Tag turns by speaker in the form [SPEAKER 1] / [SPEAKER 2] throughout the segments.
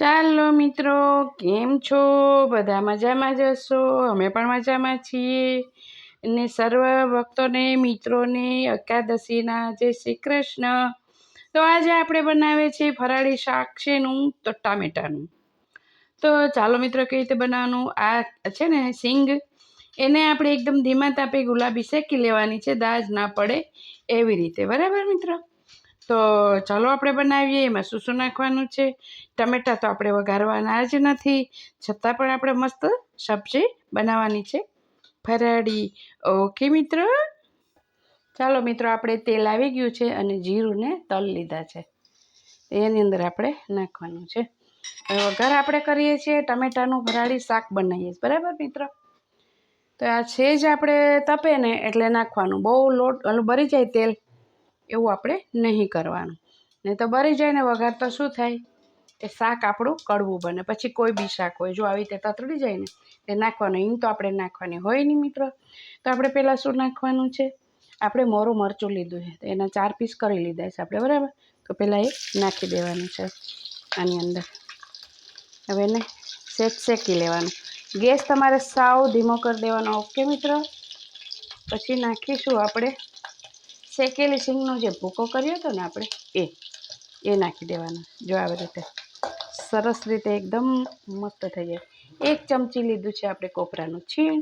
[SPEAKER 1] ચાલો મિત્રો, કેમ છો? બધા મજામાં જશો અમે પણ મજામાં છીએ. અને સર્વ ભક્તોને, મિત્રોને, એકાદશીના જય શ્રી કૃષ્ણ. તો આજે આપણે બનાવે છે ફરાળી શાક છેનું તો ટામેટાનું. તો ચાલો મિત્રો, કેવી રીતે બનાવવાનું? આ છે ને સિંગ. એને આપણે એકદમ ધીમા તાપે ગુલાબી શેકી લેવાની છે, દાજ ના પડે એવી રીતે. બરાબર મિત્રો? તો ચાલો આપણે બનાવીએ. એમાં શું શું નાખવાનું છે? ટમેટાં તો આપણે વઘારવાના જ નથી. છતાં પણ આપણે મસ્ત સબ્જી બનાવવાની છે. ફરાળી. ઓકે મિત્રો? ચાલો મિત્રો, આપણે તેલ આવી ગયું છે અને જીરું ને તલ લીધા છે. એની અંદર આપણે નાખવાનું છે. વઘાર આપણે કરીએ છીએ. ટમેટાનું ફરાળી શાક બનાવીએ બરાબર મિત્રો? તો આ છે જ આપણે તપે ને એટલે નાખવાનું. બહુ લોટ બળી જાય તેલ. એવું આપણે નહીં કરવાનું. નહીં તો બળી જાય ને વઘાર તો શું થાય? એ શાક આપણું કડવું બને. પછી કોઈ બી શાક હોય, જો આવી રીતે તતડી જાય ને તે નાખવાનું. ઈંગ તો આપણે નાખવાની હોય નહીં મિત્રો. તો આપણે પહેલાં શું નાખવાનું છે? આપણે મોરું મરચું લીધું છે. તો એના ચાર પીસ કરી લીધા છે આપણે, બરાબર? તો પહેલાં એ નાખી દેવાનું છે આની અંદર. હવે એને શેક શેકી લેવાનું. ગેસ તમારે સાવ ધીમો કરી દેવાનો. ઓકે મિત્રો? પછી નાખીશું આપણે શેકેલી સિંગનો જે ભૂકો કર્યો હતો ને આપણે, એ એ નાખી દેવાનો. જો આવી રીતે સરસ રીતે એકદમ મસ્ત થઈ જાય. એક ચમચી લીધું છે આપણે કોપરાનું છીણ,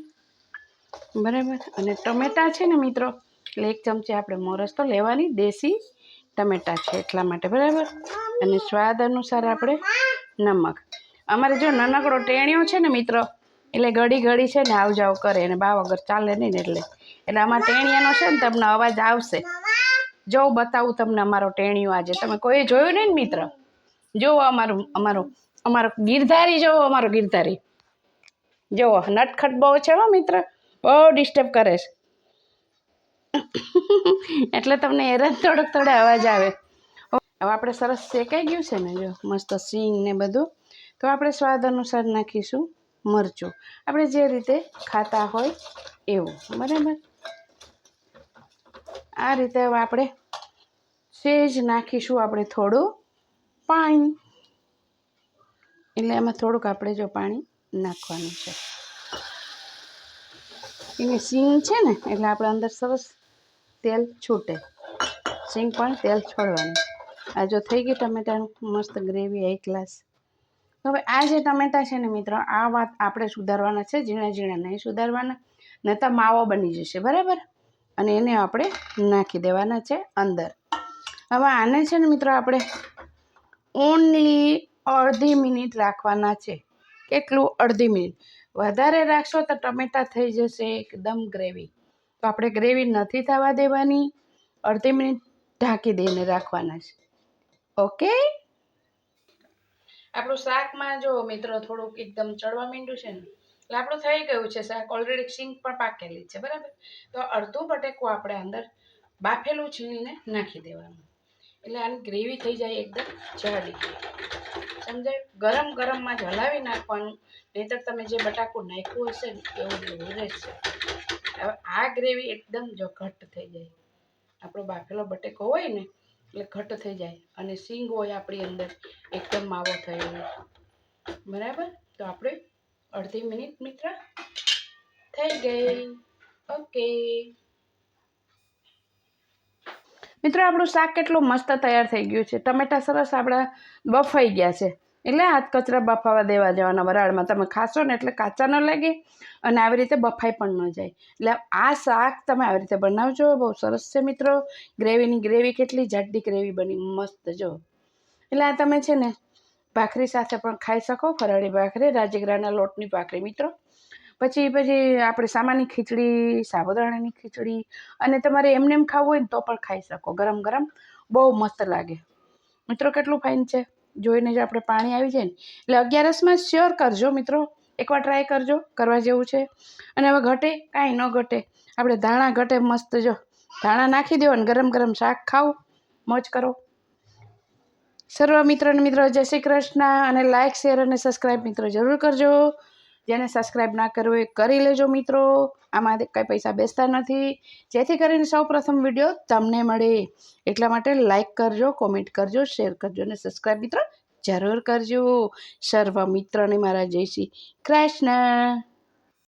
[SPEAKER 1] બરાબર? અને ટમેટાં છે ને મિત્રો, એટલે એક ચમચી આપણે મોરસ તો લેવાની, દેશી ટમેટાં છે એટલા માટે, બરાબર? અને સ્વાદ અનુસાર આપણે નમક. અમારે જો નાનકડો ટેણિયો છે ને મિત્રો એટલે ઘડી ઘડી છે ને આવ જાવ કરે અને બા વગર ચાલે નહીં ને એટલે. એટલે આમાં ટેણિયાનો છે ને તમને અવાજ આવશે. જો બતાવું તમને અમારો ટેણિયો આજે. તમે કોઈ જોયું નહીં ને મિત્ર? જોવો અમારું અમારું, અમારો ગિરધારી જોવો અમારો ગિરધારી. જોવો નટખટ બહુ છે હો મિત્ર. બહુ ડિસ્ટર્બ કરે છે. એટલે તમને હેરાન થોડોક થોડો અવાજ આવે. હવે આપણે સરસ શેકાઈ ગયું છે ને જો, મસ્ત સિંગ ને બધું. તો આપણે સ્વાદ અનુસાર નાખીશું. મરચું. આપણે જે રીતે ખાતા હોય એવું, બરાબર? આ રીતે હવે આપણે સેજ નાખીશું આપણે થોડું પાણી. એટલે એમાં થોડુંક આપણે જો પાણી નાખવાનું છે. એની સિંગ છે ને, એટલે આપણે અંદર સરસ તેલ છૂટે. સિંગ પણ તેલ છોડવાનું. આ જો થઈ ગઈ ટમેટાનું મસ્ત ગ્રેવી એક ગ્લાસ. હવે આ જે ટમેટા છે ને મિત્રો, આ વાત આપણે સુધારવાના છે, ઝીણા ઝીણા નહીં સુધારવાના નહીં તો માવો બની જશે, બરાબર? અને એને આપણે નાખી દેવાના છે અંદર. હવે આને છે ને મિત્રો, આપણે ઓનલી અડધી મિનિટ રાખવાના છે. કેટલું? અડધી મિનિટ. વધારે રાખશો તો ટમેટા થઈ જશે એકદમ ગ્રેવી તો આપણે ગ્રેવી નથી થવા દેવાની. અડધી મિનિટ ઢાંકી દઈને રાખવાના છે. ઓકે આપણું શાકમાં જો મિત્રો થોડુંક એકદમ ચડવા માંડ્યું છે ને, એટલે આપણું થઈ ગયું છે શાક. ઓલરેડી સિંગ પણ પાકેલી છે, બરાબર? તો અડધું બટેકું આપણે અંદર બાફેલું છીણીને નાખી દેવાનું. એટલે આની ગ્રેવી થઈ જાય એકદમ જાડી સમજાય? ગરમ ગરમમાં જ હલાવી નાખવાનું. નહીંતર તમે જે બટાકું નાખ્યું હશે ને, એવું એવું રહેશે હવે આ ગ્રેવી એકદમ જો ઘટ્ટ થઈ જાય. આપણો બાફેલો બટેકો હોય ને એટલે ઘટ્ટ થઈ જાય. અને સિંગ હોય આપણી અંદર, એકદમ માવો થયેલો બરાબર? તો આપણે અડધી મિનિટ મિત્ર, થઈ ગઈ. ઓકે મિત્રો, આપણું શાક કેટલું મસ્ત તૈયાર થઈ ગયું છે. ટમેટા સરસ આપણા બફાઈ ગયા છે. એટલે હાથ કચરા બફાવા દેવા જવાના વરાળમાં. તમે ખાશો ને એટલે કાચા ન લાગે અને આવી રીતે બફાઈ પણ ન જાય. એટલે આ શાક તમે આવી રીતે બનાવજો. બહુ સરસ છે મિત્રો. ગ્રેવીની ગ્રેવી કેટલી જાડી ગ્રેવી બની. મસ્ત જો. એટલે આ તમે છે ને ભાખરી સાથે પણ ખાઈ શકો. ફરાળી ભાખરી, રાજગરાના લોટની ભાખરી મિત્રો. પછી પછી આપણે સામાની ખીચડી, સાબુદાણાની ખીચડી અને તમારે એમને એમ ખાવું હોય ને તો પણ ખાઈ શકો. ગરમ ગરમ. બહુ મસ્ત લાગે. મિત્રો કેટલું ફાઇન છે. જોઈને જ આપણે પાણી આવી જાય ને. એટલે અગિયારસમાં શ્યોર કરજો મિત્રો. એકવાર ટ્રાય કરજો. કરવા જેવું છે. અને હવે ઘટે? કાંઈ ન ઘટે. આપણે ધાણા ઘટે મસ્ત જો. ધાણા નાખી દો અને ગરમ ગરમ શાક ખાઓ. મોજ કરો. સર્વ મિત્રોને મિત્રો, જય શ્રી કૃષ્ણ. અને લાઇક શેર અને સબસ્ક્રાઈબ મિત્રો જરૂર કરજો. જેને સબસ્ક્રાઈબ ના કરવું એ કરી લેજો મિત્રો. આમાં કંઈ પૈસા બેસતા નથી. જેથી કરીને સૌ પ્રથમ વીડિયો તમને મળે. એટલા માટે લાઇક કરજો કોમેન્ટ કરજો શેર કરજો અને સબસ્ક્રાઈબ મિત્રો જરૂર કરજો. સર્વ મિત્રોને મારા જય શ્રી કૃષ્ણ.